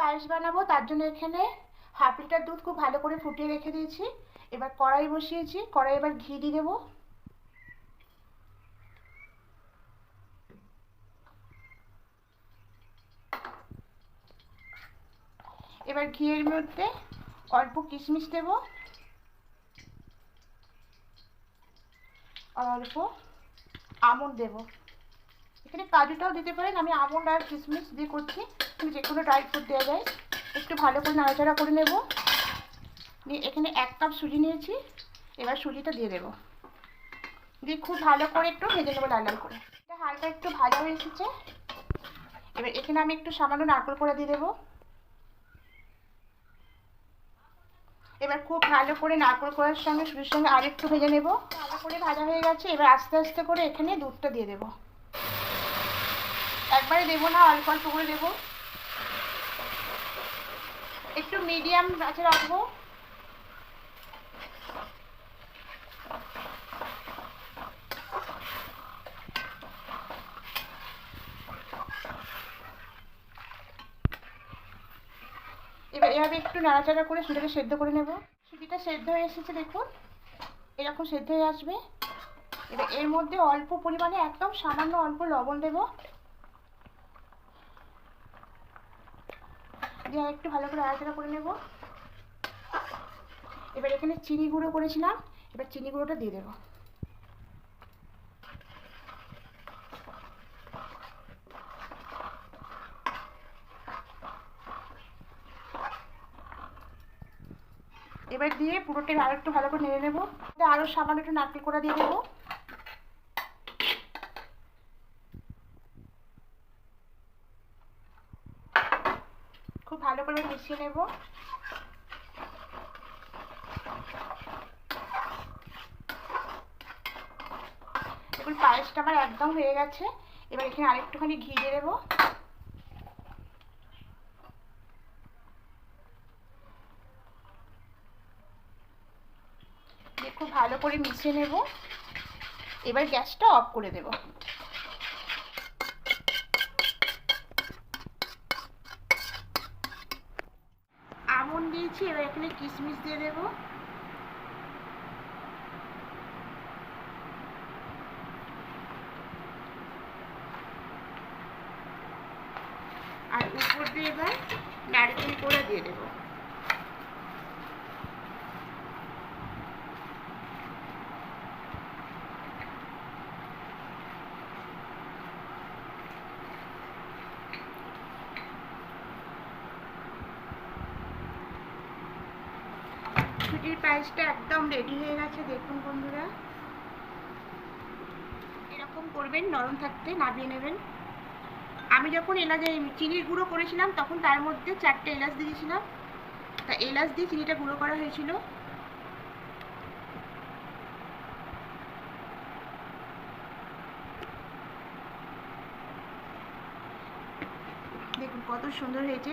পায়েস বানাবো, তার জন্য এখানে হাফ লিটার দুধ খুব ভালো করে ফুটিয়ে রেখে দিয়েছি। এবার কড়াই বসিয়েছি কড়াই এবার ঘি দিয়ে দেবো। এবার ঘিয়ের মধ্যে অল্প কিশমিশ দেবো। আর অল্প আমন্ড দেবো। এখানে কাজুটাও দিতে পারেন, আমি আমন্ড আর কিশমিশ দিয়ে করছি। যে কোনো ড্রাই ফ্রুট দেওয়া যায় একটু ভালো করে নাড়াচাড়া করে নেব। দিয়ে এখানে এক কাপ সুজি নিয়েছি, এবার সুজিটা দিয়ে দেবো। দিয়ে খুব ভালো করে একটু ভেজে নেব লাল লাল করে। এটা হালকা একটু ভাজা হয়ে এসেছে। এবার এখানে আমি একটু সামান্য নারকেল করে দিয়ে দেবো। এবার খুব ভালো করে নারকল করার সঙ্গে সুজির সঙ্গে আর একটু ভেজে নেব। ভালো করে ভাজা হয়ে গেছে, এবার আস্তে আস্তে করে এখানে দুধটা দিয়ে দেবো। একবারে দেবো না, অল্প অল্প করে দেবো। একটু মিডিয়াম আছে রাখব। এবার এভাবে একটু নাড়াচাড়া করে সুজিটা সেদ্ধ করে নেব। সুজিটা সেদ্ধ হয়ে এসেছে, দেখুন। এরকম সেদ্ধ হয়ে আসবে। এবার এর মধ্যে অল্প পরিমাণে, একদম সামান্য অল্প লবণ দেবো। দিয়ে একটু ভালো করে নাড়াচাড়া করে নেব। এবার এখানে চিনি গুঁড়ো করেছিলাম, এবার চিনি গুঁড়োটা দিয়ে দেবো। এবার দিয়ে পুরোটা আরও একটু ভালো করে নেড়ে নেব। আরও সামান্য একটু নারকেল কোড়া দিয়ে দেবো খুব ভালো করে মিশিয়ে নেব। দেখুন, পায়েসটা আমার একদম হয়ে গেছে। এবার এখানে আরেকটুখানি ঘি দিয়ে দেবো। খুব ভালো করে মিশিয়ে নেব। এবার গ্যাসটা অফ করে দেব। আমন এবার এখানে কিশমিশ দিয়ে দেবো। আর উপর দিয়ে এবার নারকেল কোড়া দিয়ে দেবো। সুজির পায়েসটা একদম রেডি হয়ে গেছে, দেখুন বন্ধুরা। এরকম করবেন, নরম থাকতে নামিয়ে নেবেন। আমি যখন এলাচ চিনির গুঁড়ো করেছিলাম, তখন তার মধ্যে চারটে এলাচ দিয়েছিলাম। তা এলাচ দিয়ে চিনিটা গুঁড়ো করা হয়েছিল। দেখুন কত সুন্দর হয়েছে।